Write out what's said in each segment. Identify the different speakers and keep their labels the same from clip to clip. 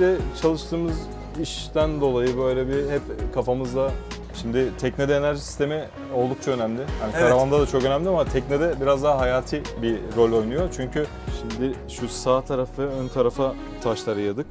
Speaker 1: De çalıştığımız işten dolayı böyle bir hep kafamızda Şimdi teknede enerji sistemi oldukça önemli. Yani
Speaker 2: Evet.
Speaker 1: karavanda da çok önemli ama teknede biraz daha hayati bir rol oynuyor. Çünkü şimdi şu sağ tarafı ön tarafa taşları yadık.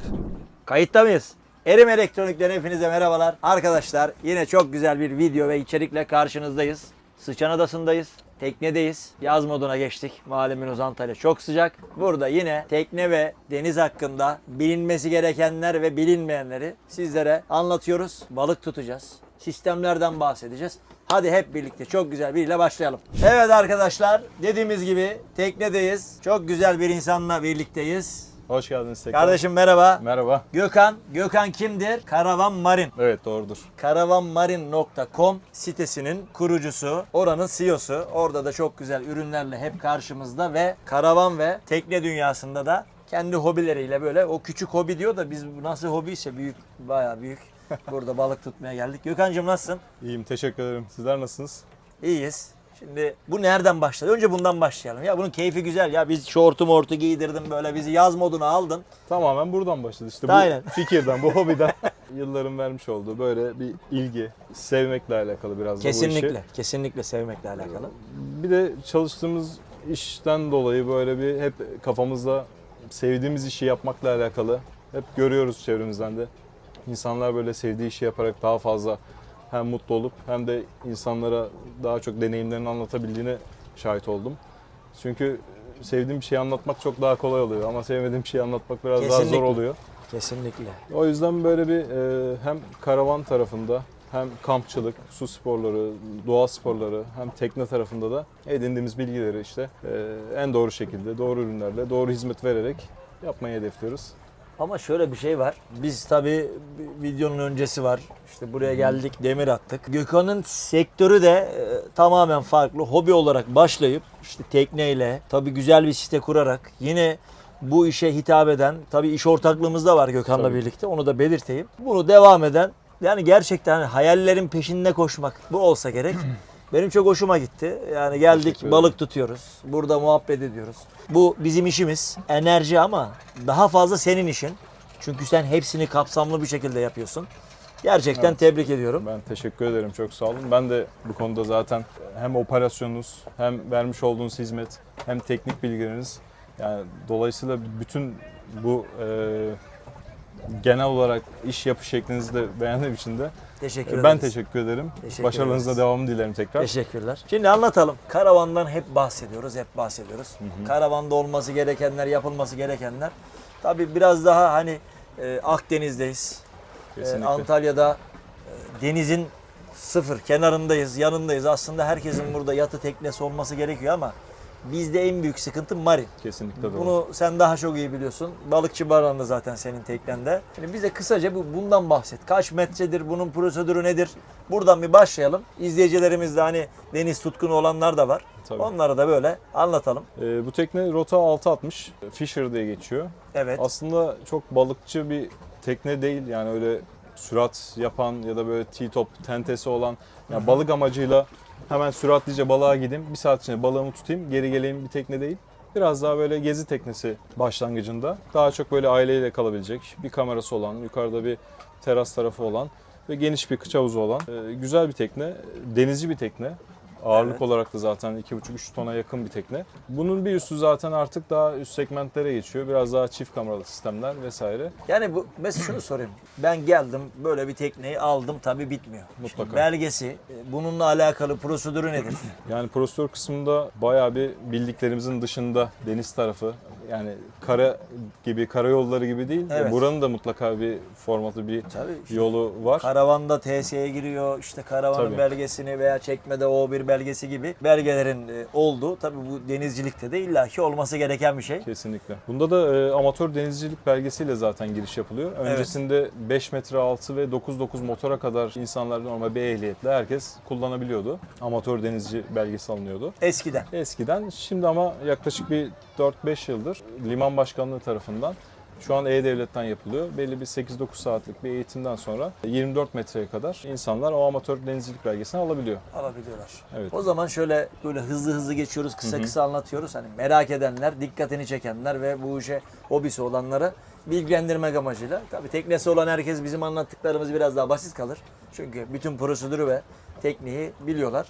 Speaker 2: Kayıtta mıyız? Erim Elektronik'ten hepinize merhabalar. Arkadaşlar yine çok güzel bir video ve içerikle karşınızdayız. Sıçan Adası'ndayız. Teknedeyiz. Yaz moduna geçtik. Malumunuz Antalya çok sıcak. Burada yine tekne ve deniz hakkında bilinmesi gerekenler ve bilinmeyenleri sizlere anlatıyoruz. Balık tutacağız. Sistemlerden bahsedeceğiz. Hadi hep birlikte çok güzel biriyle başlayalım. Evet arkadaşlar dediğimiz gibi teknedeyiz. Çok güzel bir insanla birlikteyiz.
Speaker 1: Hoş geldiniz tekrar.
Speaker 2: Kardeşim merhaba.
Speaker 1: Merhaba.
Speaker 2: Gökhan. Gökhan kimdir? Karavan Marin.
Speaker 1: Evet doğrudur.
Speaker 2: Karavanmarin.com sitesinin kurucusu, oranın CEO'su. Orada da çok güzel ürünlerle hep karşımızda ve karavan ve tekne dünyasında da kendi hobileriyle böyle o küçük hobi diyor da biz nasıl hobiyse büyük, bayağı büyük. Burada balık tutmaya geldik. Gökhan'cığım nasılsın?
Speaker 1: İyiyim teşekkür ederim. Sizler nasılsınız?
Speaker 2: İyiyiz. Şimdi bu nereden başladı? Önce bundan başlayalım. Ya bunun keyfi güzel ya. Biz şortu mortu giydirdim böyle bizi yaz moduna aldın.
Speaker 1: Tamamen buradan başladı işte bu
Speaker 2: Aynen.
Speaker 1: fikirden, bu hobiden. Yılların vermiş olduğu böyle bir ilgi, sevmekle alakalı biraz da bu
Speaker 2: Kesinlikle.
Speaker 1: işi.
Speaker 2: Kesinlikle sevmekle alakalı.
Speaker 1: Bir de çalıştığımız işten dolayı böyle bir hep kafamızda sevdiğimiz işi yapmakla alakalı. Hep görüyoruz çevremizden de. İnsanlar böyle sevdiği işi yaparak daha fazla hem mutlu olup hem de insanlara daha çok deneyimlerini anlatabildiğine şahit oldum. Çünkü sevdiğim bir şeyi anlatmak çok daha kolay oluyor ama sevmediğim bir şeyi anlatmak biraz daha
Speaker 2: Kesinlikle.
Speaker 1: zor oluyor.
Speaker 2: Kesinlikle.
Speaker 1: O yüzden böyle bir e, hem karavan tarafında hem kampçılık, su sporları, doğa sporları hem tekne tarafında da edindiğimiz bilgileri işte e, en doğru şekilde, doğru ürünlerle, doğru hizmet vererek yapmayı hedefliyoruz.
Speaker 2: Ama şöyle bir şey var. Biz tabii videonun öncesi var. İşte buraya geldik, demir attık. Gökhan'ın sektörü de e, tamamen farklı. Hobi olarak başlayıp işte tekneyle tabii güzel bir site kurarak yine bu işe hitap eden tabii iş ortaklığımız da var Gökhan'la
Speaker 1: Tabii.
Speaker 2: birlikte. Onu da belirteyim. Bunu devam eden yani gerçekten hani hayallerin peşinde koşmak bu olsa gerek. Benim çok hoşuma gitti. Yani geldik balık tutuyoruz. Burada muhabbet ediyoruz. Bu bizim işimiz. Enerji ama daha fazla senin işin. Çünkü sen hepsini kapsamlı bir şekilde yapıyorsun. Gerçekten
Speaker 1: Evet.
Speaker 2: tebrik ediyorum.
Speaker 1: Ben teşekkür ederim, çok sağ olun. Ben de bu konuda zaten hem operasyonunuz, hem vermiş olduğunuz hizmet, hem teknik bilgileriniz yani dolayısıyla bütün bu e, genel olarak iş yapış şeklinizi de beğendiğim için de
Speaker 2: Teşekkür
Speaker 1: e,
Speaker 2: ederiz.
Speaker 1: ben teşekkür ederim.
Speaker 2: Teşekkür
Speaker 1: Başarılarınızla
Speaker 2: ederiz.
Speaker 1: devamını dilerim tekrar.
Speaker 2: Teşekkürler. Şimdi anlatalım. Karavandan hep bahsediyoruz, hep bahsediyoruz. Karavanda olması gerekenler, yapılması gerekenler. Tabii biraz daha hani e, Akdeniz'deyiz. E,
Speaker 1: Kesinlikle.
Speaker 2: Antalya'da e, denizin sıfır kenarındayız, yanındayız. Aslında herkesin burada yatı teknesi olması gerekiyor ama bizde en büyük sıkıntı marin.
Speaker 1: Kesinlikle doğru.
Speaker 2: Bunu sen daha çok iyi biliyorsun. Balıkçı baranda zaten senin teknende. Şimdi bize kısaca bu bundan bahset. Kaç metredir, bunun prosedürü nedir? Buradan bir başlayalım. İzleyicilerimiz de hani deniz tutkunu olanlar da var.
Speaker 1: Tabii.
Speaker 2: Onlara da böyle anlatalım.
Speaker 1: E, bu tekne Rota 660, Fisher diye geçiyor.
Speaker 2: Evet.
Speaker 1: Aslında çok balıkçı bir tekne değil yani öyle sürat yapan ya da böyle T-top tentesi olan yani balık amacıyla hemen süratlice balığa gideyim bir saat içinde balığımı tutayım geri geleyim bir tekne değil. Biraz daha böyle gezi teknesi başlangıcında daha çok böyle aileyle kalabilecek bir kamerası olan yukarıda bir teras tarafı olan ve geniş bir kıç havuzu olan e, güzel bir tekne denizci bir tekne. Ağırlık
Speaker 2: Evet.
Speaker 1: olarak da zaten 2,5-3 tona yakın bir tekne. Bunun bir üstü zaten artık daha üst segmentlere geçiyor. Biraz daha çift kameralı sistemler vesaire.
Speaker 2: Yani bu mesela şunu sorayım. Ben geldim böyle bir tekneyi aldım tabii bitmiyor.
Speaker 1: Mutlaka.
Speaker 2: Şimdi belgesi, e, bununla alakalı prosedürü nedir?
Speaker 1: Yani prosedür kısmında bayağı bir bildiklerimizin dışında deniz tarafı yani kara gibi karayolları gibi değil.
Speaker 2: Evet.
Speaker 1: Buranın da mutlaka bir formatı bir
Speaker 2: Tabii. işte
Speaker 1: yolu var.
Speaker 2: Karavanda TS'ye giriyor, işte karavanın
Speaker 1: Tabii.
Speaker 2: belgesini veya çekmede O1 belgesi gibi belgelerin e, olduğu. Tabii bu denizcilikte de illaki olması gereken bir şey.
Speaker 1: Kesinlikle. Bunda da e, amatör denizcilik belgesiyle zaten giriş yapılıyor. Öncesinde 5 metre altı ve 9.9 motora kadar insanlar normal bir ehliyetle herkes kullanabiliyordu. Amatör denizci belgesi alınıyordu.
Speaker 2: Eskiden.
Speaker 1: Eskiden şimdi ama yaklaşık bir 4-5 yıldır liman başkanlığı tarafından şu an E-Devlet'ten yapılıyor. Belli bir 8-9 saatlik bir eğitimden sonra 24 metreye kadar insanlar o amatör denizcilik belgesini alabiliyor.
Speaker 2: Alabiliyorlar.
Speaker 1: Evet.
Speaker 2: O zaman şöyle böyle hızlı hızlı geçiyoruz, kısa
Speaker 1: Hı hı.
Speaker 2: kısa anlatıyoruz. Hani merak edenler, dikkatini çekenler ve bu işe hobisi olanlara bilgilendirmek amacıyla. Tabii teknesi olan herkes bizim anlattıklarımız biraz daha basit kalır. Çünkü bütün prosedürü ve tekniği biliyorlar.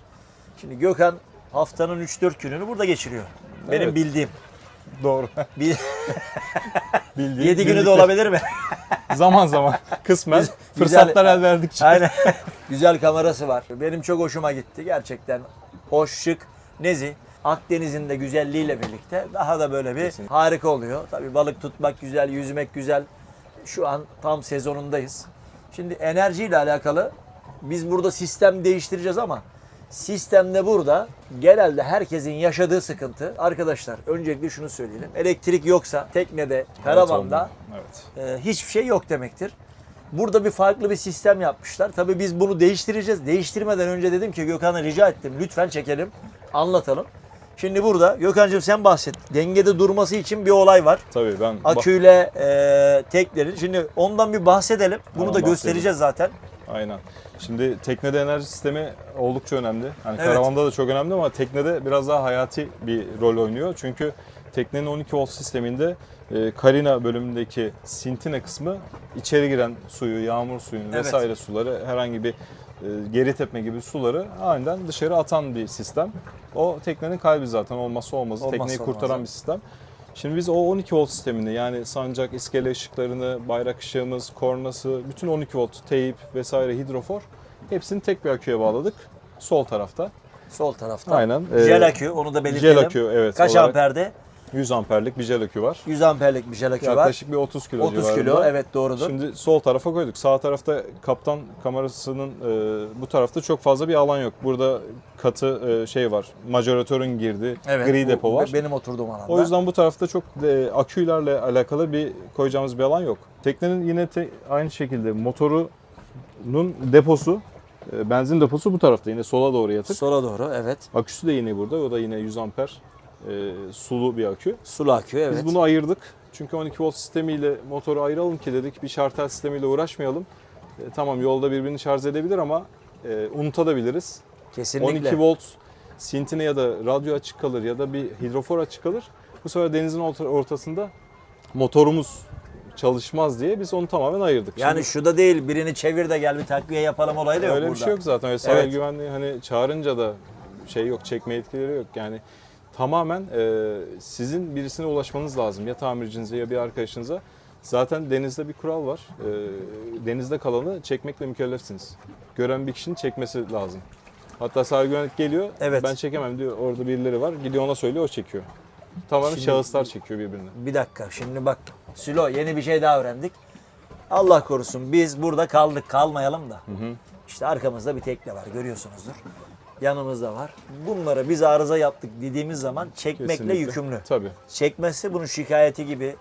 Speaker 2: Şimdi Gökhan haftanın 3-4 gününü burada geçiriyor. Benim
Speaker 1: Evet.
Speaker 2: bildiğim.
Speaker 1: Doğru.
Speaker 2: Bir,
Speaker 1: Bildiğin,
Speaker 2: 7 günü de olabilir mi?
Speaker 1: Zaman zaman kısmen
Speaker 2: Güzel-
Speaker 1: fırsatlar el verdikçe.
Speaker 2: Aynen. Güzel kamerası var. Benim çok hoşuma gitti. Gerçekten hoş, şık, nezi. Akdeniz'in de güzelliğiyle birlikte daha da böyle bir
Speaker 1: Kesinlikle.
Speaker 2: harika oluyor. Tabii balık tutmak güzel, yüzmek güzel. Şu an tam sezonundayız. Şimdi enerjiyle alakalı biz burada sistem değiştireceğiz ama sistemde burada genelde herkesin yaşadığı sıkıntı arkadaşlar öncelikle şunu söyleyelim. Elektrik yoksa teknede, karavanda
Speaker 1: Evet.
Speaker 2: e, hiçbir şey yok demektir. Burada bir farklı bir sistem yapmışlar. Tabii biz bunu değiştireceğiz. Değiştirmeden önce dedim ki Gökhan'a rica ettim. Lütfen çekelim, anlatalım. Şimdi burada Gökhan'cığım sen bahset. Dengede durması için bir olay var.
Speaker 1: Tabii ben
Speaker 2: Aküyle e, teklerin. Şimdi ondan bir bahsedelim. Bunu
Speaker 1: Tamam,
Speaker 2: da göstereceğiz zaten.
Speaker 1: Aynen. Şimdi teknede enerji sistemi oldukça önemli. Hani
Speaker 2: Evet.
Speaker 1: karavanda da çok önemli ama teknede biraz daha hayati bir rol oynuyor. Çünkü teknenin 12 volt sisteminde e, Karina bölümündeki sintine kısmı içeri giren suyu, yağmur suyunu
Speaker 2: Evet.
Speaker 1: vesaire suları, herhangi bir e, geri tepme gibi suları aniden dışarı atan bir sistem. O teknenin kalbi zaten olmazsa olmazı.
Speaker 2: Olmazsa
Speaker 1: Tekneyi kurtaran bir sistem. Şimdi biz o 12 volt sistemini yani sancak, iskele ışıklarını, bayrak ışığımız, kornası, bütün 12 volt teyip vesaire hidrofor hepsini tek bir aküye bağladık. Sol tarafta.
Speaker 2: Sol tarafta.
Speaker 1: Aynen. Ee,
Speaker 2: Jel akü onu da belirtelim.
Speaker 1: Jel akü evet.
Speaker 2: Kaç
Speaker 1: olarak
Speaker 2: amperde?
Speaker 1: 100 amperlik bir jel akü var.
Speaker 2: 100 amperlik bir jel akü var.
Speaker 1: Yaklaşık bir 30 kilo
Speaker 2: 30 kilo
Speaker 1: civarında.
Speaker 2: evet doğrudur.
Speaker 1: Şimdi sol tarafa koyduk. Sağ tarafta kaptan kamerasının e, bu tarafta çok fazla bir alan yok. Burada katı e, şey var. Majoratörün girdi.
Speaker 2: evet,
Speaker 1: gri
Speaker 2: bu-
Speaker 1: depo var.
Speaker 2: Benim oturduğum alanda.
Speaker 1: O yüzden bu tarafta çok e, akülerle alakalı bir koyacağımız bir alan yok. Teknenin yine te- aynı şekilde motorunun deposu, e, benzin deposu bu tarafta yine sola doğru yatık.
Speaker 2: Sola doğru evet.
Speaker 1: Aküsü de yine burada. O da yine 100 amper e, sulu bir akü.
Speaker 2: Sulu akü evet.
Speaker 1: Biz bunu ayırdık. Çünkü 12 volt sistemiyle motoru ayıralım ki dedik bir şartel sistemiyle uğraşmayalım. E, tamam yolda birbirini şarj edebilir ama e, unutabiliriz.
Speaker 2: Kesinlikle.
Speaker 1: 12 volt sintine ya da radyo açık kalır ya da bir hidrofor açık kalır. Bu sefer denizin orta- ortasında motorumuz çalışmaz diye biz onu tamamen ayırdık.
Speaker 2: Yani
Speaker 1: Şimdi
Speaker 2: şu da değil birini çevir de gel bir takviye yapalım olayı da yok
Speaker 1: öyle
Speaker 2: burada.
Speaker 1: bir şey yok zaten. Öyle
Speaker 2: Evet.
Speaker 1: güvenliği hani çağırınca da şey yok, çekme etkileri yok. Yani tamamen e, sizin birisine ulaşmanız lazım. Ya tamircinize ya bir arkadaşınıza. Zaten denizde bir kural var. E, denizde kalanı çekmekle mükellefsiniz. Gören bir kişinin çekmesi lazım. Hatta sahil güvenlik geliyor.
Speaker 2: Evet.
Speaker 1: Ben çekemem diyor. Orada birileri var. Gidiyor ona söylüyor o çekiyor. Tamamen
Speaker 2: Şimdi-
Speaker 1: şahıslar çekiyor birbirini.
Speaker 2: Bir dakika şimdi bak Sülo yeni bir şey daha öğrendik. Allah korusun biz burada kaldık kalmayalım da.
Speaker 1: Hı hı.
Speaker 2: İşte arkamızda bir tekne var görüyorsunuzdur. Yanımızda var. Bunları biz arıza yaptık dediğimiz zaman çekmekle
Speaker 1: Kesinlikle.
Speaker 2: yükümlü.
Speaker 1: Tabii.
Speaker 2: Çekmezse bunun şikayeti gibi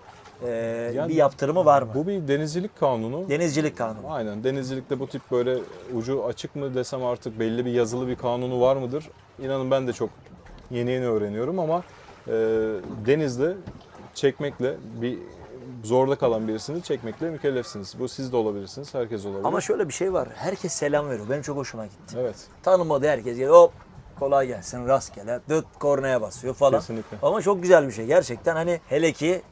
Speaker 2: e,
Speaker 1: Yani
Speaker 2: bir yaptırımı var mı?
Speaker 1: Bu bir denizcilik kanunu.
Speaker 2: Denizcilik kanunu.
Speaker 1: Aynen. Denizcilikte bu tip böyle ucu açık mı desem artık belli bir yazılı bir kanunu var mıdır? İnanın ben de çok yeni yeni öğreniyorum ama e, denizde çekmekle bir zorda kalan birisini çekmekle mükellefsiniz. Bu siz de olabilirsiniz, herkes olabilir.
Speaker 2: Ama şöyle bir şey var. Herkes selam veriyor. Benim çok hoşuma gitti.
Speaker 1: evet,
Speaker 2: Tanımadı herkes geliyor. Hop kolay gelsin rastgele. Dıt kornaya basıyor falan.
Speaker 1: kesinlikle.
Speaker 2: Ama çok güzel bir şey. Gerçekten hani hele ki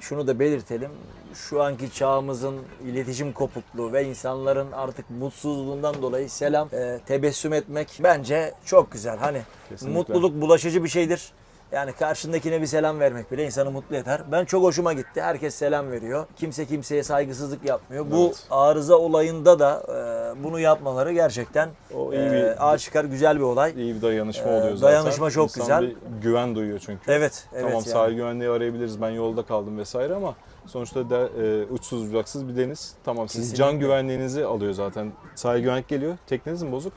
Speaker 2: şunu da belirtelim. Şu anki çağımızın iletişim kopukluğu ve insanların artık mutsuzluğundan dolayı selam, e, tebessüm etmek bence çok güzel. Hani
Speaker 1: Kesinlikle.
Speaker 2: mutluluk bulaşıcı bir şeydir. Yani karşındakine bir selam vermek bile insanı mutlu eder. Ben çok hoşuma gitti. Herkes selam veriyor. Kimse kimseye saygısızlık yapmıyor. Bu
Speaker 1: Evet.
Speaker 2: arıza olayında da e, bunu yapmaları gerçekten
Speaker 1: O iyi
Speaker 2: e,
Speaker 1: bir-
Speaker 2: aşikar güzel bir olay.
Speaker 1: İyi bir dayanışma
Speaker 2: Ee,
Speaker 1: oluyor zaten.
Speaker 2: dayanışma çok
Speaker 1: İnsan
Speaker 2: güzel.
Speaker 1: bir güven duyuyor çünkü.
Speaker 2: Evet, evet.
Speaker 1: tamam
Speaker 2: yani.
Speaker 1: sahil güvenliği arayabiliriz. Ben yolda kaldım vesaire ama sonuçta de, e, uçsuz bucaksız bir deniz. Tamam siz
Speaker 2: Kesinlikle.
Speaker 1: can güvenliğinizi alıyor zaten. Sahil güvenlik geliyor. Tekneniz mi bozuk?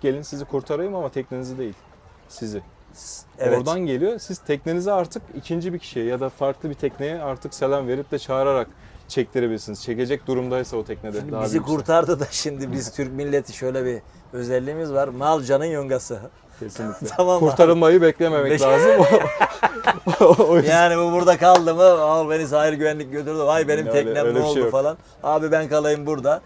Speaker 1: Gelin sizi kurtarayım ama teknenizi değil. Sizi.
Speaker 2: Evet.
Speaker 1: Oradan geliyor. Siz teknenize artık ikinci bir kişiye ya da farklı bir tekneye artık selam verip de çağırarak çektirebilirsiniz. Çekecek durumdaysa o teknede.
Speaker 2: Şimdi
Speaker 1: daha
Speaker 2: bizi
Speaker 1: büyükse.
Speaker 2: kurtardı da şimdi biz Türk milleti şöyle bir özelliğimiz var. Mal canın yongası.
Speaker 1: Kesinlikle.
Speaker 2: Tamam abi.
Speaker 1: Kurtarılmayı beklememek
Speaker 2: Beş-
Speaker 1: lazım.
Speaker 2: Yani bu burada kaldı mı al beni sahil güvenlik götürdü. Vay benim
Speaker 1: Öyle-
Speaker 2: teknem
Speaker 1: öyle
Speaker 2: ne
Speaker 1: şey
Speaker 2: oldu
Speaker 1: yok.
Speaker 2: falan. Abi ben kalayım burada.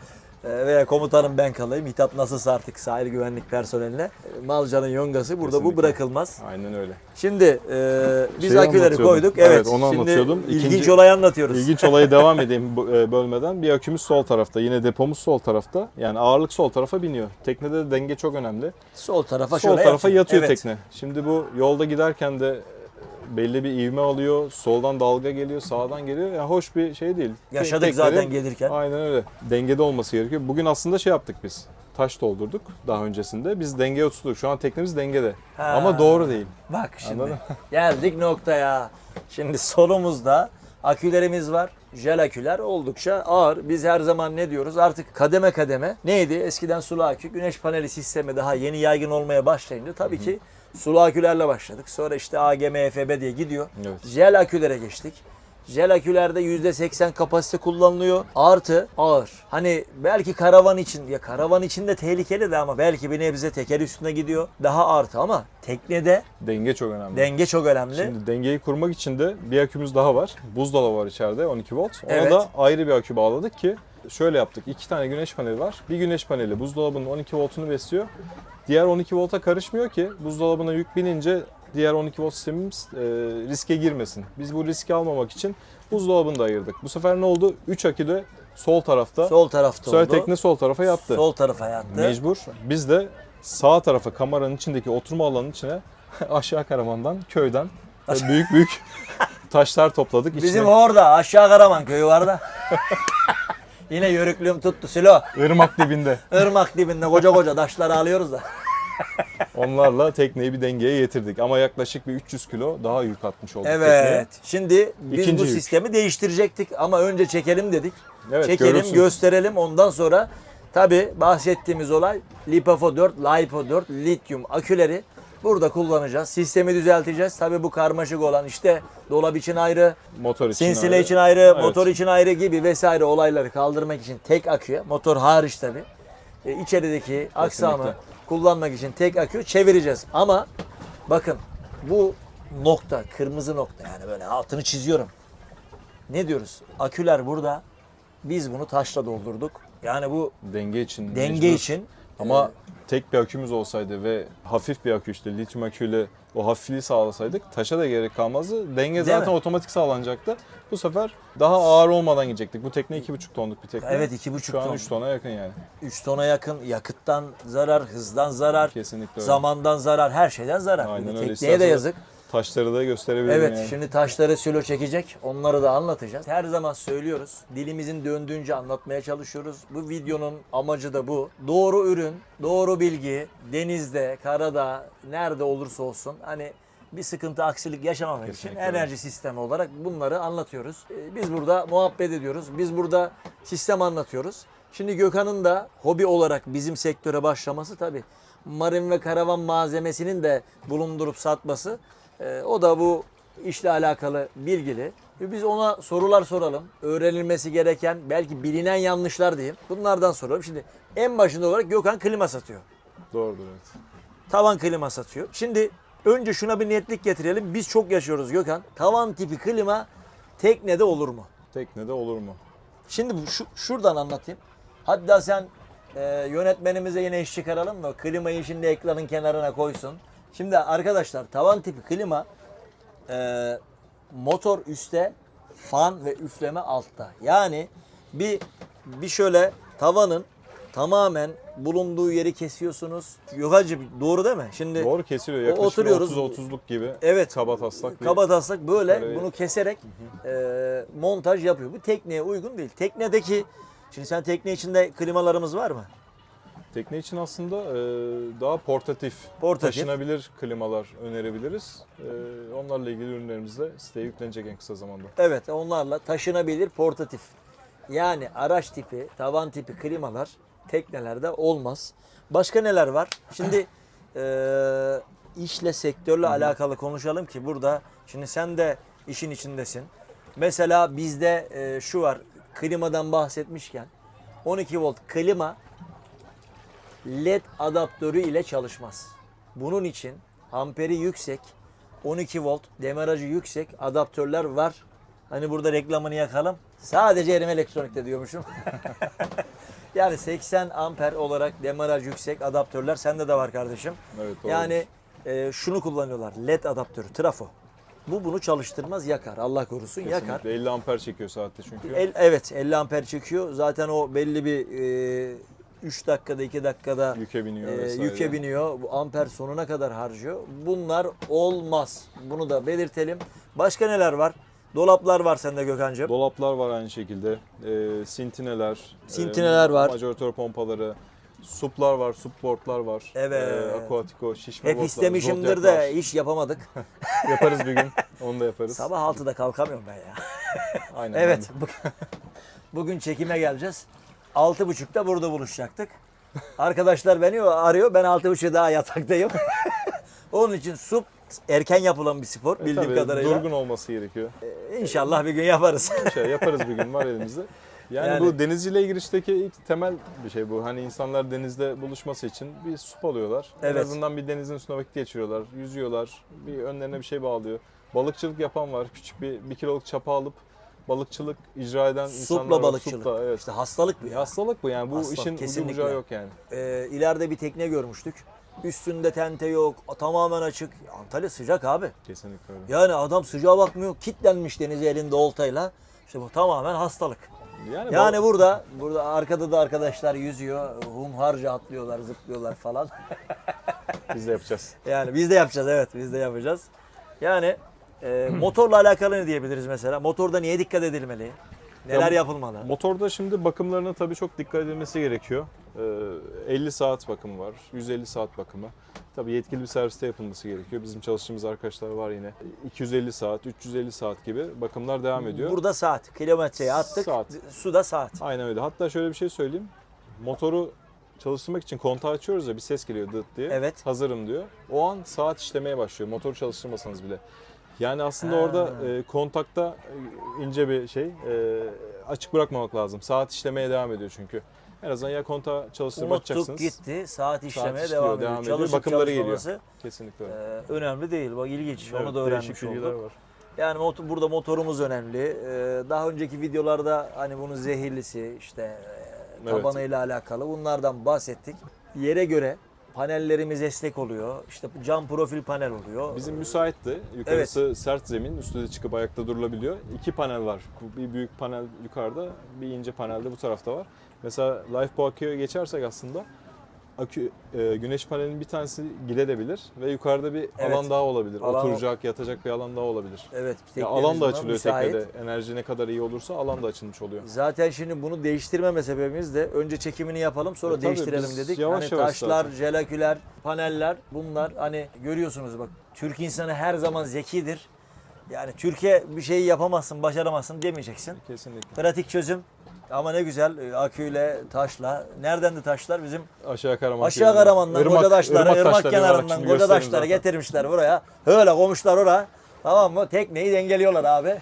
Speaker 2: E, veya komutanım ben kalayım. Hitap nasılsa artık sahil güvenlik personeline. E, Malcanın yongası burada bu
Speaker 1: Kesinlikle.
Speaker 2: bırakılmaz.
Speaker 1: Aynen öyle.
Speaker 2: Şimdi e, biz
Speaker 1: Şeyi
Speaker 2: aküleri koyduk.
Speaker 1: Evet,
Speaker 2: Evet,
Speaker 1: onu
Speaker 2: şimdi
Speaker 1: anlatıyordum.
Speaker 2: ilginç
Speaker 1: İkinci-
Speaker 2: olayı anlatıyoruz.
Speaker 1: İlginç olaya devam edeyim bu- e, bölmeden. Bir akümüz sol tarafta. Yine depomuz sol tarafta. Yani ağırlık sol tarafa biniyor. Teknede de denge çok önemli.
Speaker 2: Sol tarafa
Speaker 1: sol
Speaker 2: şöyle
Speaker 1: tarafa
Speaker 2: yapın.
Speaker 1: yatıyor
Speaker 2: Evet.
Speaker 1: tekne. Şimdi bu yolda giderken de belli bir ivme alıyor. Soldan dalga geliyor, sağdan geliyor. Yani hoş bir şey değil.
Speaker 2: Yaşadık
Speaker 1: Teknelerin-
Speaker 2: zaten gelirken.
Speaker 1: Aynen öyle. Dengede olması gerekiyor. Bugün aslında şey yaptık biz. Taş doldurduk daha öncesinde. Biz dengeye tuttuk. Şu an teknemiz dengede.
Speaker 2: Ha.
Speaker 1: Ama doğru değil.
Speaker 2: Bak şimdi
Speaker 1: Anladın
Speaker 2: geldik noktaya. Şimdi solumuzda akülerimiz var. Jel aküler oldukça ağır. Biz her zaman ne diyoruz? Artık kademe kademe neydi? Eskiden sulu akü, güneş paneli sistemi daha yeni yaygın olmaya başlayınca tabii ki sulu akülerle başladık. Sonra işte AGM, EFB diye gidiyor.
Speaker 1: Evet.
Speaker 2: Jel akülere geçtik. Jel akülerde %80 kapasite kullanılıyor. Artı ağır. Hani belki karavan için ya karavan için de tehlikeli de ama belki bir nebze teker üstüne gidiyor. Daha artı ama teknede
Speaker 1: Denge çok önemli.
Speaker 2: denge çok önemli.
Speaker 1: Şimdi dengeyi kurmak için de bir akümüz daha var. Buzdolabı var içeride 12 volt. Ona
Speaker 2: Evet.
Speaker 1: da ayrı bir akü bağladık ki şöyle yaptık. İki tane güneş paneli var. Bir güneş paneli buzdolabının 12 voltunu besliyor. Diğer 12 volta karışmıyor ki buzdolabına yük binince diğer 12 volt sistemimiz e, riske girmesin. Biz bu riski almamak için buzdolabını da ayırdık. Bu sefer ne oldu? 3 akü de sol tarafta.
Speaker 2: Sol tarafta
Speaker 1: Sonra
Speaker 2: oldu.
Speaker 1: tekne sol tarafa yattı.
Speaker 2: Sol tarafa yattı.
Speaker 1: Mecbur. Biz de sağ tarafa kameranın içindeki oturma alanının içine aşağı karamandan, köyden büyük büyük taşlar topladık. İçine
Speaker 2: Bizim orada aşağı Karaman köyü var da. Yine yörüklüğüm tuttu Silo.
Speaker 1: ırmak dibinde.
Speaker 2: Irmak dibinde koca koca taşları alıyoruz da.
Speaker 1: Onlarla tekneyi bir dengeye getirdik. Ama yaklaşık bir 300 kilo daha yük atmış olduk tekneye.
Speaker 2: Evet. Şimdi biz
Speaker 1: İkinci
Speaker 2: bu
Speaker 1: yük.
Speaker 2: sistemi değiştirecektik ama önce çekelim dedik.
Speaker 1: Evet,
Speaker 2: çekelim,
Speaker 1: görürsün.
Speaker 2: gösterelim. Ondan sonra tabi bahsettiğimiz olay LiPo 4, LiPo 4, lityum aküleri burada kullanacağız. Sistemi düzelteceğiz. Tabi bu karmaşık olan işte dolap için ayrı,
Speaker 1: Motor için.
Speaker 2: Sinsile
Speaker 1: ayrı.
Speaker 2: için ayrı,
Speaker 1: Evet.
Speaker 2: motor için ayrı gibi vesaire olayları kaldırmak için tek aküye, motor hariç tabi. E, içerideki aksamı kullanmak için tek akü çevireceğiz. Ama bakın bu nokta, kırmızı nokta yani böyle altını çiziyorum. Ne diyoruz? Aküler burada. Biz bunu taşla doldurduk. Yani bu
Speaker 1: Denge için.
Speaker 2: denge
Speaker 1: mecbur.
Speaker 2: için
Speaker 1: Ama tek bir akümüz olsaydı ve hafif bir akü işte lityum aküyle o hafifliği sağlasaydık taşa da gerek kalmazdı. Denge
Speaker 2: Değil
Speaker 1: zaten
Speaker 2: mi?
Speaker 1: otomatik sağlanacaktı. Bu sefer daha ağır olmadan gidecektik. Bu tekne 2,5 tonluk bir tekne.
Speaker 2: Evet, 2,5
Speaker 1: Şu an
Speaker 2: ton.
Speaker 1: 3 tona yakın yani.
Speaker 2: 3 tona yakın yakıttan zarar, hızdan zarar,
Speaker 1: Kesinlikle öyle.
Speaker 2: zamandan zarar, her şeyden zarar.
Speaker 1: Aynen
Speaker 2: Bir de
Speaker 1: öyle.
Speaker 2: Tekneye
Speaker 1: İstersen
Speaker 2: de
Speaker 1: de
Speaker 2: yazık.
Speaker 1: Taşları da gösterebilirim
Speaker 2: Evet
Speaker 1: yani.
Speaker 2: şimdi taşları silo çekecek. Onları da anlatacağız. Her zaman söylüyoruz. Dilimizin döndüğünce anlatmaya çalışıyoruz. Bu videonun amacı da bu. Doğru ürün, doğru bilgi denizde, karada, nerede olursa olsun hani bir sıkıntı, aksilik yaşamamak için
Speaker 1: Kesinlikle öyle.
Speaker 2: enerji sistemi olarak bunları anlatıyoruz. Ee, Biz burada muhabbet ediyoruz. Biz burada sistem anlatıyoruz. Şimdi Gökhan'ın da hobi olarak bizim sektöre başlaması tabii marin ve karavan malzemesinin de bulundurup satması ee, o da bu işle alakalı bilgili. Biz ona sorular soralım. Öğrenilmesi gereken belki bilinen yanlışlar diyeyim. Bunlardan soralım. Şimdi en başında olarak Gökhan klima satıyor.
Speaker 1: Doğrudur evet.
Speaker 2: Tavan klima satıyor. Şimdi önce şuna bir netlik getirelim. Biz çok yaşıyoruz Gökhan. Tavan tipi klima teknede olur mu?
Speaker 1: Teknede olur mu?
Speaker 2: Şimdi bu- şu, şuradan anlatayım. Hatta sen e, yönetmenimize yine iş çıkaralım mı? Klimayı şimdi ekranın kenarına koysun. Şimdi arkadaşlar tavan tipi klima e, motor üstte, fan ve üfleme altta. Yani bir bir şöyle tavanın tamamen bulunduğu yeri kesiyorsunuz. Gökhan'cığım doğru değil mi? Şimdi
Speaker 1: Doğru kesiliyor. Yaklaşık
Speaker 2: oturuyoruz.
Speaker 1: 30-30'luk gibi.
Speaker 2: Evet.
Speaker 1: Kaba taslak bir
Speaker 2: Kaba taslak böyle
Speaker 1: bir-
Speaker 2: bunu keserek e, montaj yapıyor. Bu tekneye uygun değil. Teknedeki şimdi sen tekne içinde klimalarımız var mı?
Speaker 1: Tekne için aslında e, daha portatif,
Speaker 2: Portatif.
Speaker 1: taşınabilir klimalar önerebiliriz. E, onlarla ilgili ürünlerimiz de siteye yüklenecek en kısa zamanda.
Speaker 2: Evet onlarla taşınabilir portatif. Yani araç tipi, tavan tipi klimalar teknelerde olmaz. Başka neler var? Şimdi e, işle sektörle alakalı konuşalım ki burada şimdi sen de işin içindesin. Mesela bizde e, şu var klimadan bahsetmişken 12 volt klima LED adaptörü ile çalışmaz. Bunun için amperi yüksek, 12 volt, demarajı yüksek adaptörler var. Hani burada reklamını yakalım. Sadece Erim Elektronik'te diyormuşum. Yani 80 amper olarak demaraj yüksek adaptörler sende de var kardeşim.
Speaker 1: Evet, doğru.
Speaker 2: Yani e, şunu kullanıyorlar. LED adaptörü, trafo. Bu bunu çalıştırmaz yakar. Allah korusun yakar.
Speaker 1: Kesinlikle 50 amper çekiyor saatte çünkü.
Speaker 2: El, evet 50 amper çekiyor. Zaten o belli bir e, 3 dakikada 2 dakikada
Speaker 1: Yüke biniyor
Speaker 2: e,
Speaker 1: vesaire.
Speaker 2: yüke biniyor. Bu amper sonuna kadar harcıyor. Bunlar olmaz. Bunu da belirtelim. Başka neler var? Dolaplar var sende Gökhan'cığım.
Speaker 1: Dolaplar var aynı şekilde. Ee, sintineler.
Speaker 2: Sintineler var.
Speaker 1: Majoratör pompaları. Suplar var, supportlar var.
Speaker 2: Evet.
Speaker 1: Ee, aquatico, şişme
Speaker 2: Hep
Speaker 1: botlar,
Speaker 2: istemişimdir de hiç yapamadık.
Speaker 1: Yaparız bir gün. Onu da yaparız.
Speaker 2: Sabah 6'da kalkamıyorum ben ya.
Speaker 1: Aynen.
Speaker 2: Evet. bu- Bugün çekime geleceğiz. 6.30'da burada buluşacaktık. Arkadaşlar beni arıyor. Ben 6.30'da daha yataktayım. Onun için sup erken yapılan bir spor
Speaker 1: E,
Speaker 2: bildiğim
Speaker 1: tabii,
Speaker 2: kadarıyla.
Speaker 1: Durgun olması gerekiyor.
Speaker 2: İnşallah bir gün yaparız.
Speaker 1: şey yaparız bir gün var elimizde. Yani,
Speaker 2: Yani-
Speaker 1: bu denizciliğe girişteki ilk temel bir şey bu. Hani insanlar denizde buluşması için bir sup alıyorlar. En
Speaker 2: Evet.
Speaker 1: azından bir denizin üstüne vakit geçiriyorlar. Yüzüyorlar. Bir önlerine bir şey bağlıyor. Balıkçılık yapan var. Küçük bir, bir kiloluk çapa alıp balıkçılık icra eden insanlar
Speaker 2: Supla
Speaker 1: var.
Speaker 2: balıkçılık.
Speaker 1: Supla, evet.
Speaker 2: İşte hastalık bu ya.
Speaker 1: Hastalık bu yani. Bu
Speaker 2: Hastalık,
Speaker 1: işin ucu
Speaker 2: kesinlikle.
Speaker 1: bucağı yok yani.
Speaker 2: Ee, ileride bir tekne görmüştük. Üstünde tente yok. Tamamen açık. Antalya sıcak abi.
Speaker 1: Kesinlikle öyle.
Speaker 2: Yani adam sıcağa bakmıyor. Kitlenmiş denize elinde oltayla. İşte bu tamamen hastalık.
Speaker 1: Yani,
Speaker 2: Yani
Speaker 1: bal-
Speaker 2: burada burada arkada da arkadaşlar yüzüyor. Humharca atlıyorlar, zıplıyorlar falan.
Speaker 1: biz de yapacağız.
Speaker 2: Yani biz de yapacağız evet biz de yapacağız. Yani e, motorla alakalı ne diyebiliriz mesela? Motorda niye dikkat edilmeli? Neler
Speaker 1: Ya,
Speaker 2: yapılmalı?
Speaker 1: Motorda şimdi bakımlarına tabii çok dikkat edilmesi gerekiyor. Ee, 50 saat bakımı var, 150 saat bakımı. Tabii yetkili bir serviste yapılması gerekiyor. Bizim çalıştığımız arkadaşlar var yine. 250 saat, 350 saat gibi bakımlar devam ediyor.
Speaker 2: Burada saat, kilometreye attık.
Speaker 1: Saat.
Speaker 2: Suda saat.
Speaker 1: Aynen öyle. Hatta şöyle bir şey söyleyeyim. Motoru çalıştırmak için kontağı açıyoruz ya bir ses geliyor dıt diye.
Speaker 2: Evet.
Speaker 1: Hazırım diyor. O an saat işlemeye başlıyor. Motoru çalıştırmasanız bile. Yani aslında
Speaker 2: Ha.
Speaker 1: orada e, kontakta e, ince bir şey. e, açık bırakmamak lazım. Saat işlemeye devam ediyor çünkü. En azından ya kontağı çalıştırıp
Speaker 2: Unuttuk
Speaker 1: açacaksınız.
Speaker 2: gitti. Saat işlemeye
Speaker 1: işliyor,
Speaker 2: devam ediyor.
Speaker 1: devam ediyor.
Speaker 2: Çalışıp
Speaker 1: Bakımları geliyor. Kesinlikle
Speaker 2: e,
Speaker 1: öyle.
Speaker 2: önemli değil. Bak ilginç. Onu
Speaker 1: Evet,
Speaker 2: da
Speaker 1: değişik
Speaker 2: öğrenmiş olduk.
Speaker 1: var.
Speaker 2: Yani motor, burada motorumuz önemli. E, daha önceki videolarda hani bunun zehirlisi işte e,
Speaker 1: Evet.
Speaker 2: tabanıyla alakalı bunlardan bahsettik. Yere göre panellerimiz esnek oluyor. İşte cam profil panel oluyor.
Speaker 1: Bizim müsaitti. Yukarısı sert zemin, üstüne çıkıp ayakta durulabiliyor. İki panel var. Bir büyük panel yukarıda, bir ince panel de bu tarafta var. Mesela Lifeboat aküye geçersek aslında akü e, güneş panelinin bir tanesi gidebilir ve yukarıda bir
Speaker 2: Evet.
Speaker 1: alan daha olabilir.
Speaker 2: Alan-
Speaker 1: Oturacak, yatacak bir alan daha olabilir.
Speaker 2: Evet.
Speaker 1: Ya
Speaker 2: teknemiz
Speaker 1: alan da
Speaker 2: buna
Speaker 1: açılıyor
Speaker 2: müsait.
Speaker 1: teknede. Enerji ne kadar iyi olursa alan da açılmış oluyor.
Speaker 2: Zaten şimdi bunu değiştirmeme sebebimiz de önce çekimini yapalım sonra
Speaker 1: E tabii,
Speaker 2: değiştirelim
Speaker 1: biz
Speaker 2: dedik.
Speaker 1: yavaş
Speaker 2: hani
Speaker 1: yavaş
Speaker 2: taşlar,
Speaker 1: zaten.
Speaker 2: jelaküler, paneller bunlar hani görüyorsunuz bak Türk insanı her zaman zekidir. Yani Türkiye bir şeyi yapamazsın, başaramazsın demeyeceksin.
Speaker 1: Kesinlikle.
Speaker 2: Pratik çözüm. Ama ne güzel e, aküyle, taşla. Nereden de taşlar? Bizim
Speaker 1: Aşağı Karaman.
Speaker 2: aşağı. Karaman'dan,
Speaker 1: Irmak-
Speaker 2: koca taşları, ırmak, kenarından koca
Speaker 1: göstereyim
Speaker 2: taşları
Speaker 1: zaten.
Speaker 2: getirmişler buraya. Öyle koymuşlar oraya. Tamam mı? Tekneyi dengeliyorlar abi.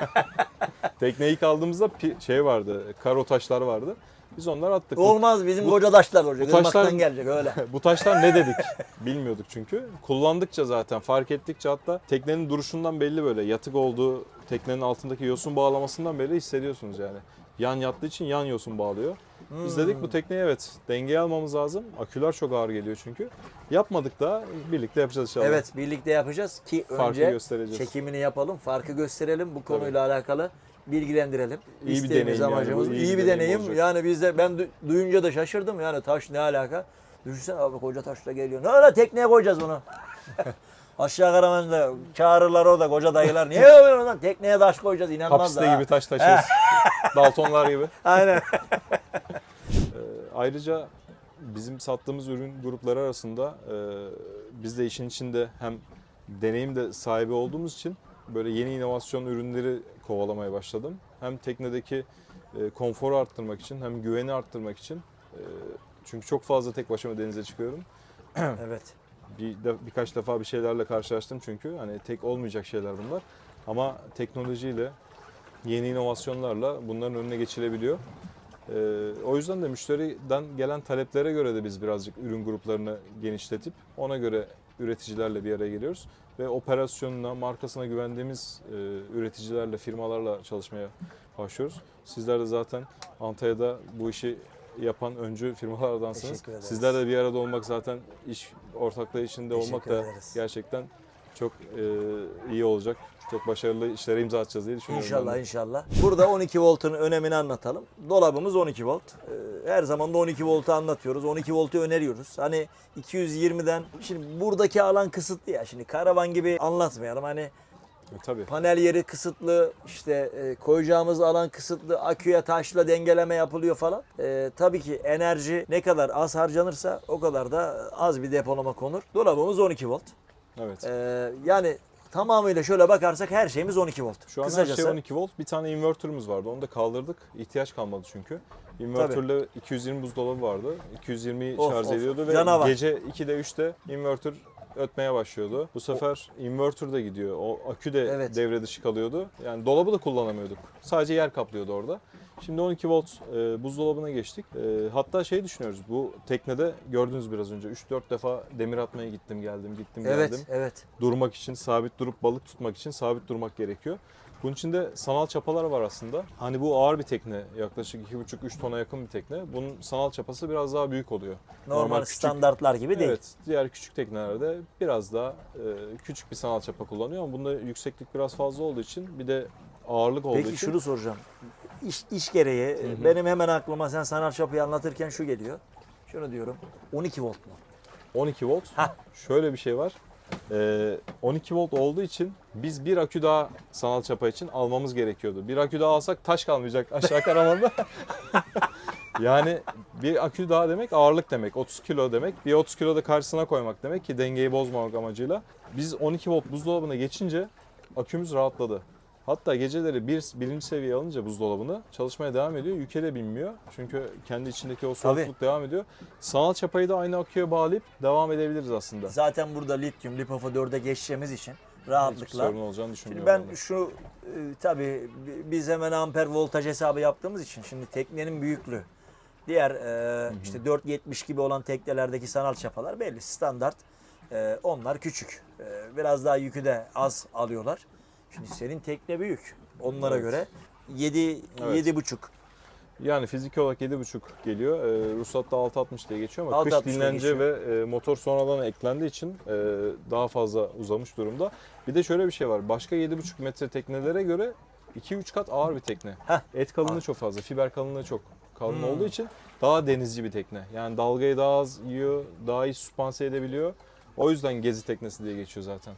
Speaker 1: Tekneyi ilk aldığımızda pi- şey vardı, karo taşlar vardı. Biz onları attık. Bu-
Speaker 2: Olmaz bizim koca taşlar olacak.
Speaker 1: bu taşlar-
Speaker 2: gelecek öyle.
Speaker 1: Bu taşlar ne dedik bilmiyorduk çünkü. Kullandıkça zaten fark ettikçe hatta teknenin duruşundan belli böyle yatık olduğu teknenin altındaki yosun bağlamasından belli hissediyorsunuz yani. Yan yattığı için yan yosun bağlıyor. Biz dedik
Speaker 2: Hmm.
Speaker 1: bu tekneye evet dengeye almamız lazım. Aküler çok ağır geliyor çünkü. Yapmadık da birlikte yapacağız inşallah.
Speaker 2: Evet birlikte yapacağız ki
Speaker 1: Farkı
Speaker 2: önce çekimini yapalım, farkı gösterelim, bu konuyla alakalı bilgilendirelim.
Speaker 1: İyi bir deneyim yani
Speaker 2: amacımız
Speaker 1: bu,
Speaker 2: iyi, bir deneyim. Yani biz de ben du- duyunca da şaşırdım yani taş ne alaka? Düşünsene abi koca taşla geliyor. Ne öyle tekneye koyacağız bunu. Aşağı Karaman'da çağırırlar orada koca dayılar. Niye yapıyorsun lan? Tekneye taş koyacağız inanmaz
Speaker 1: Hapiste gibi taş taşıyoruz. Daltonlar gibi.
Speaker 2: Aynen.
Speaker 1: Ee, ayrıca bizim sattığımız ürün grupları arasında e, biz de işin içinde hem deneyim de sahibi olduğumuz için böyle yeni inovasyon ürünleri kovalamaya başladım. Hem teknedeki e, konforu arttırmak için hem güveni arttırmak için. E, çünkü çok fazla tek başıma denize çıkıyorum.
Speaker 2: evet.
Speaker 1: Bir de, birkaç defa bir şeylerle karşılaştım çünkü hani tek olmayacak şeyler bunlar. Ama teknolojiyle, yeni inovasyonlarla bunların önüne geçilebiliyor. Ee, o yüzden de müşteriden gelen taleplere göre de biz birazcık ürün gruplarını genişletip ona göre üreticilerle bir araya geliyoruz. Ve operasyonuna, markasına güvendiğimiz e, üreticilerle, firmalarla çalışmaya başlıyoruz. Sizler de zaten Antalya'da bu işi yapan öncü firmalardansınız. Sizler de bir arada olmak zaten iş ortaklığı içinde olmak
Speaker 2: Teşekkür
Speaker 1: da
Speaker 2: ederiz.
Speaker 1: gerçekten çok e, iyi olacak. Çok başarılı işlere imza atacağız diye düşünüyorum.
Speaker 2: İnşallah inşallah. Burada 12 voltun önemini anlatalım. Dolabımız 12 volt. Ee, Her zaman da 12 voltu anlatıyoruz. 12 voltu öneriyoruz. Hani 220'den şimdi buradaki alan kısıtlı ya. Şimdi karavan gibi anlatmayalım. Hani
Speaker 1: E, tabii.
Speaker 2: panel yeri kısıtlı, işte e, koyacağımız alan kısıtlı, aküye taşla dengeleme yapılıyor falan. E, tabii ki enerji ne kadar az harcanırsa o kadar da az bir depolama konur. Dolabımız 12 volt.
Speaker 1: Evet.
Speaker 2: E, yani tamamıyla şöyle bakarsak her şeyimiz 12 volt.
Speaker 1: Şu an
Speaker 2: Kısacası,
Speaker 1: her şey 12 volt. Bir tane invertörümüz vardı. Onu da kaldırdık. İhtiyaç kalmadı çünkü. Invertörle 220 buzdolabı vardı. 220
Speaker 2: Of,
Speaker 1: şarj
Speaker 2: of.
Speaker 1: ediyordu ve
Speaker 2: Canavar.
Speaker 1: gece 2'de 3'te invertör ötmeye başlıyordu. Bu sefer invertör de gidiyor. O akü de
Speaker 2: Evet.
Speaker 1: devre dışı kalıyordu. Yani dolabı da kullanamıyorduk. Sadece yer kaplıyordu orada. Şimdi 12 volt e, buzdolabına geçtik. E, hatta şey düşünüyoruz. Bu teknede gördünüz biraz önce 3-4 defa demir atmaya gittim geldim gittim
Speaker 2: Evet,
Speaker 1: geldim
Speaker 2: evet.
Speaker 1: durmak için, sabit durup balık tutmak için sabit durmak gerekiyor. Bunun içinde sanal çapalar var aslında. Hani bu ağır bir tekne, yaklaşık 2,5-3 tona yakın bir tekne. Bunun sanal çapası biraz daha büyük oluyor.
Speaker 2: Normal,
Speaker 1: küçük-
Speaker 2: standartlar gibi değil.
Speaker 1: Evet, diğer küçük teknelerde biraz daha e, küçük bir sanal çapa kullanıyor ama bunda yükseklik biraz fazla olduğu için bir de ağırlık olduğu
Speaker 2: Peki
Speaker 1: için
Speaker 2: şunu soracağım. İş, iş gereği
Speaker 1: hı.
Speaker 2: benim hemen aklıma sen sanal çapıyı anlatırken şu geliyor. Şunu diyorum. 12 volt mu?
Speaker 1: 12 volt.
Speaker 2: Hah.
Speaker 1: Şöyle bir şey var. Ee, 12 volt olduğu için biz bir akü daha sanal çapa için almamız gerekiyordu. Bir akü daha alsak taş kalmayacak aşağı Karaman'da. yani bir akü daha demek ağırlık demek. 30 kilo demek. Bir 30 kilo da karşısına koymak demek ki dengeyi bozmamak amacıyla. Biz 12 volt buzdolabına geçince akümüz rahatladı. Hatta geceleri bir, birinci seviye alınca buzdolabını çalışmaya devam ediyor. Yüke de binmiyor. Çünkü kendi içindeki o soğukluk devam ediyor. Sanal çapayı da aynı aküye bağlayıp devam edebiliriz aslında.
Speaker 2: Zaten burada lityum, lipofa 4'e geçeceğimiz için
Speaker 1: Hiçbir
Speaker 2: rahatlıkla.
Speaker 1: sorun olacağını
Speaker 2: Şimdi
Speaker 1: düşünmüyorum.
Speaker 2: ben şu e, tabii bi- biz hemen amper voltaj hesabı yaptığımız için şimdi teknenin büyüklüğü. Diğer e, işte 470 gibi olan teknelerdeki sanal çapalar belli standart. E, onlar küçük. E, biraz daha yükü de az alıyorlar. Şimdi senin tekne büyük. Onlara
Speaker 1: Evet.
Speaker 2: göre 7
Speaker 1: Evet.
Speaker 2: 7,5
Speaker 1: Yani fiziki olarak 7.5 geliyor. Ee, ruhsatta 6.60 diye geçiyor ama
Speaker 2: 6.60
Speaker 1: kış
Speaker 2: diye
Speaker 1: dinlence ve e, motor sonradan eklendiği için e, daha fazla uzamış durumda. Bir de şöyle bir şey var. Başka 7.5 metre teknelere göre 2-3 kat ağır bir tekne.
Speaker 2: Heh.
Speaker 1: Et kalınlığı çok fazla. Fiber kalınlığı çok kalın
Speaker 2: Hmm.
Speaker 1: olduğu için daha denizci bir tekne. Yani dalgayı daha az yiyor, daha iyi süspanse edebiliyor. O yüzden gezi teknesi diye geçiyor zaten.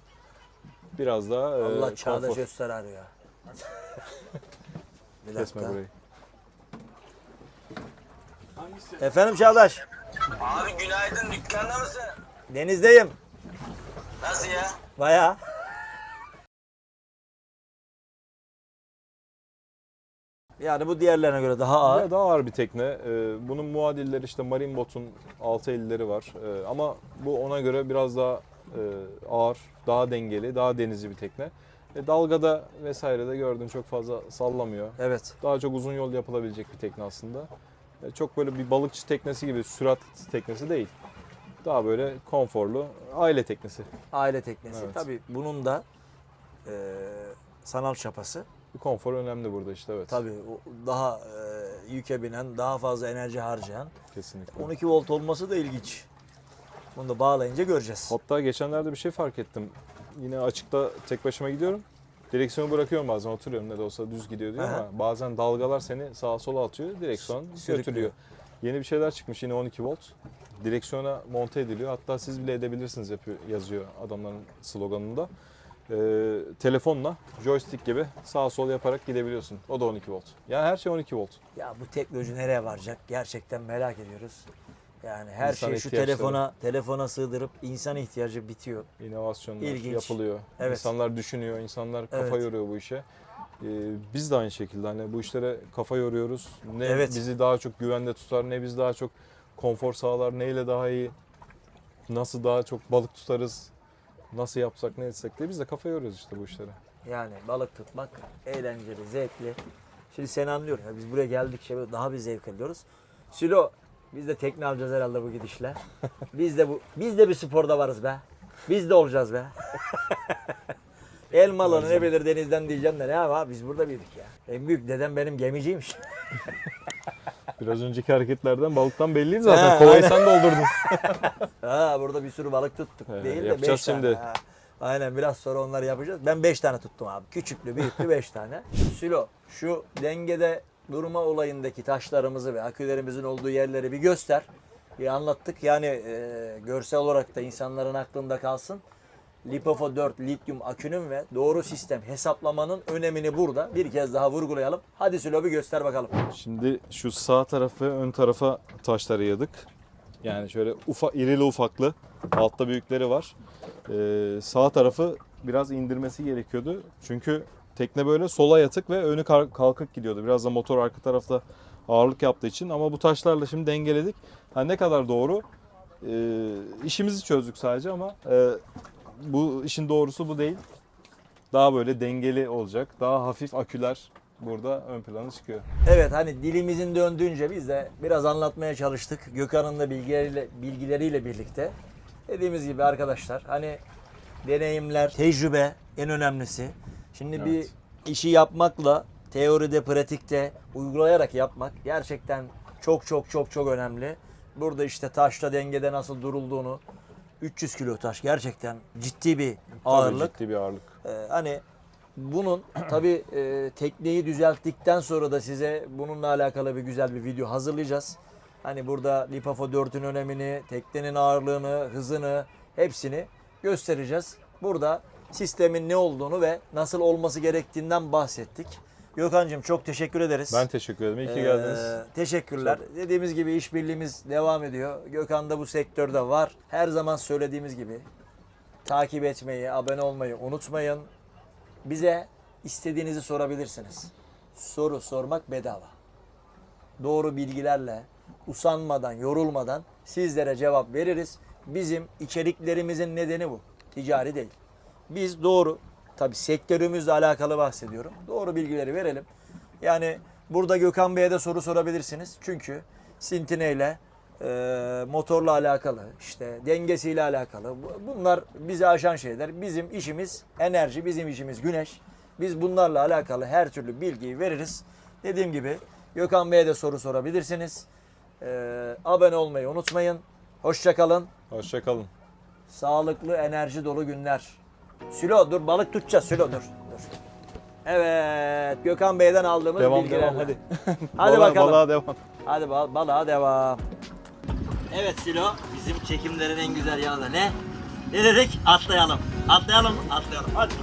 Speaker 1: Biraz daha e,
Speaker 2: Allah çağdaş
Speaker 1: konfor.
Speaker 2: göster arıyor. Bir
Speaker 1: Kesme burayı.
Speaker 2: Efendim Çağdaş,
Speaker 3: Abi günaydın dükkanda mısın?
Speaker 2: denizdeyim.
Speaker 3: Nasıl ya?
Speaker 2: Bayağı. Yani bu diğerlerine göre daha ağır.
Speaker 1: Ya daha ağır bir tekne. Ee, bunun muadilleri işte Marine Bot'un 650'leri var. Ee, ama bu ona göre biraz daha e, ağır, daha dengeli, daha denizci bir tekne. E, dalgada vesairede gördüğün çok fazla sallamıyor.
Speaker 2: Evet.
Speaker 1: Daha çok uzun yol yapılabilecek bir tekne aslında. E, çok böyle bir balıkçı teknesi gibi sürat teknesi değil. Daha böyle konforlu aile teknesi.
Speaker 2: Aile teknesi.
Speaker 1: Evet.
Speaker 2: Tabii bunun da e, sanal çapası.
Speaker 1: Konfor önemli burada işte evet.
Speaker 2: Tabii daha e, yüke binen, daha fazla enerji harcayan.
Speaker 1: Kesinlikle.
Speaker 2: 12 volt olması da ilginç. Bunu da bağlayınca göreceğiz.
Speaker 1: Hatta geçenlerde bir şey fark ettim. Yine açıkta tek başıma gidiyorum. Direksiyonu bırakıyorum bazen oturuyorum ne de olsa düz gidiyor diyor
Speaker 2: Aha.
Speaker 1: ama bazen dalgalar seni sağa sola atıyor. Direksiyon
Speaker 2: Sürüklüyor.
Speaker 1: götürüyor. Yeni bir şeyler çıkmış yine 12 volt. Direksiyona monte ediliyor. Hatta siz bile edebilirsiniz yapıyor, yazıyor adamların sloganında. Ee, telefonla joystick gibi sağa sol yaparak gidebiliyorsun. O da 12 volt. Yani her şey 12 volt.
Speaker 2: Ya bu teknoloji nereye varacak? Gerçekten merak ediyoruz. Yani her
Speaker 1: İnsan
Speaker 2: şeyi şu
Speaker 1: ihtiyaçları.
Speaker 2: telefona telefona sığdırıp insan ihtiyacı bitiyor.
Speaker 1: İnovasyonlar
Speaker 2: İlginç.
Speaker 1: yapılıyor.
Speaker 2: Evet.
Speaker 1: İnsanlar düşünüyor, insanlar kafa
Speaker 2: Evet.
Speaker 1: yoruyor bu işe. Ee, biz de aynı şekilde hani bu işlere kafa yoruyoruz. Ne
Speaker 2: Evet.
Speaker 1: bizi daha çok güvende tutar, ne biz daha çok konfor sağlar, neyle daha iyi, nasıl daha çok balık tutarız, nasıl yapsak, ne etsek diye biz de kafa yoruyoruz işte bu işlere.
Speaker 2: Yani balık tutmak eğlenceli, zevkli. Şimdi seni anlıyorum. Ya biz buraya geldikçe böyle daha bir zevk alıyoruz. Sülo biz de tekne alacağız herhalde bu gidişle. Biz de bu biz de bir sporda varız be. Biz de olacağız be. Elmalı ne bilir denizden diyeceğim de ne abi biz burada büyüdük ya. En büyük dedem benim gemiciymiş.
Speaker 1: Biraz önceki hareketlerden balıktan belliydi zaten.
Speaker 2: Ha,
Speaker 1: Kovayı sen doldurdun.
Speaker 2: ha burada bir sürü balık tuttuk.
Speaker 1: Evet,
Speaker 2: Değil de
Speaker 1: yapacağız
Speaker 2: 5 tane.
Speaker 1: şimdi.
Speaker 2: Ha. Aynen biraz sonra onları yapacağız. Ben 5 tane tuttum abi. Küçüklü, büyüklü 5 tane. Sülo şu dengede durma olayındaki taşlarımızı ve akülerimizin olduğu yerleri bir göster. Bir anlattık. Yani e, görsel olarak da insanların aklında kalsın. LiPoFo 4 lityum akünün ve doğru sistem hesaplamanın önemini burada bir kez daha vurgulayalım. Hadi Sülo bir göster bakalım.
Speaker 1: Şimdi şu sağ tarafı ön tarafa taşları yadık. Yani şöyle ufa, irili ufaklı. Altta büyükleri var. Ee, sağ tarafı biraz indirmesi gerekiyordu. Çünkü tekne böyle sola yatık ve önü kalkık gidiyordu. Biraz da motor arka tarafta ağırlık yaptığı için. Ama bu taşlarla şimdi dengeledik. Ha, ne kadar doğru? Ee, işimizi çözdük sadece ama e, bu işin doğrusu bu değil. Daha böyle dengeli olacak. Daha hafif aküler burada ön plana çıkıyor.
Speaker 2: Evet hani dilimizin döndüğünce biz de biraz anlatmaya çalıştık. Gökhan'ın da bilgileriyle, bilgileriyle birlikte. Dediğimiz gibi arkadaşlar hani deneyimler, tecrübe en önemlisi. Şimdi
Speaker 1: Evet.
Speaker 2: bir işi yapmakla teoride, pratikte uygulayarak yapmak gerçekten çok çok çok çok önemli. Burada işte taşla dengede nasıl durulduğunu 300 kilo taş gerçekten ciddi bir ağırlık.
Speaker 1: Tabii ciddi bir ağırlık.
Speaker 2: Ee, hani bunun tabi tekneyi düzelttikten sonra da size bununla alakalı bir güzel bir video hazırlayacağız. Hani burada Lipafo 4'ün önemini, teknenin ağırlığını, hızını hepsini göstereceğiz. Burada sistemin ne olduğunu ve nasıl olması gerektiğinden bahsettik. Gökhan'cığım çok teşekkür ederiz.
Speaker 1: Ben teşekkür ederim. İyi ki
Speaker 2: Ee,
Speaker 1: geldiniz.
Speaker 2: teşekkürler. Dediğimiz gibi işbirliğimiz devam ediyor. Gökhan da bu sektörde var. Her zaman söylediğimiz gibi takip etmeyi, abone olmayı unutmayın. Bize istediğinizi sorabilirsiniz. Soru sormak bedava. Doğru bilgilerle, usanmadan, yorulmadan sizlere cevap veririz. Bizim içeriklerimizin nedeni bu. Ticari değil. Biz doğru, tabi sektörümüzle alakalı bahsediyorum. Doğru bilgileri verelim. Yani burada Gökhan Bey'e de soru sorabilirsiniz. Çünkü Sintine ile e, motorla alakalı, işte dengesiyle alakalı. bu- Bunlar bizi aşan şeyler. Bizim işimiz enerji, bizim işimiz güneş. Biz bunlarla alakalı her türlü bilgiyi veririz. Dediğim gibi Gökhan Bey'e de soru sorabilirsiniz. E, abone olmayı unutmayın. Hoşçakalın.
Speaker 1: Hoşçakalın.
Speaker 2: Sağlıklı, enerji dolu günler. Sülo dur balık tutacağız Sülo dur. dur. Evet Gökhan Bey'den aldığımız
Speaker 1: Devam
Speaker 2: bilgilerle.
Speaker 1: devam hadi.
Speaker 2: Hadi
Speaker 1: Balığa-
Speaker 2: bakalım.
Speaker 1: Balığa devam.
Speaker 2: Hadi bal balığa devam. Evet Silo bizim çekimlerin en güzel yanı da ne? Ne dedik? Atlayalım. Atlayalım? Atlayalım. Hadi.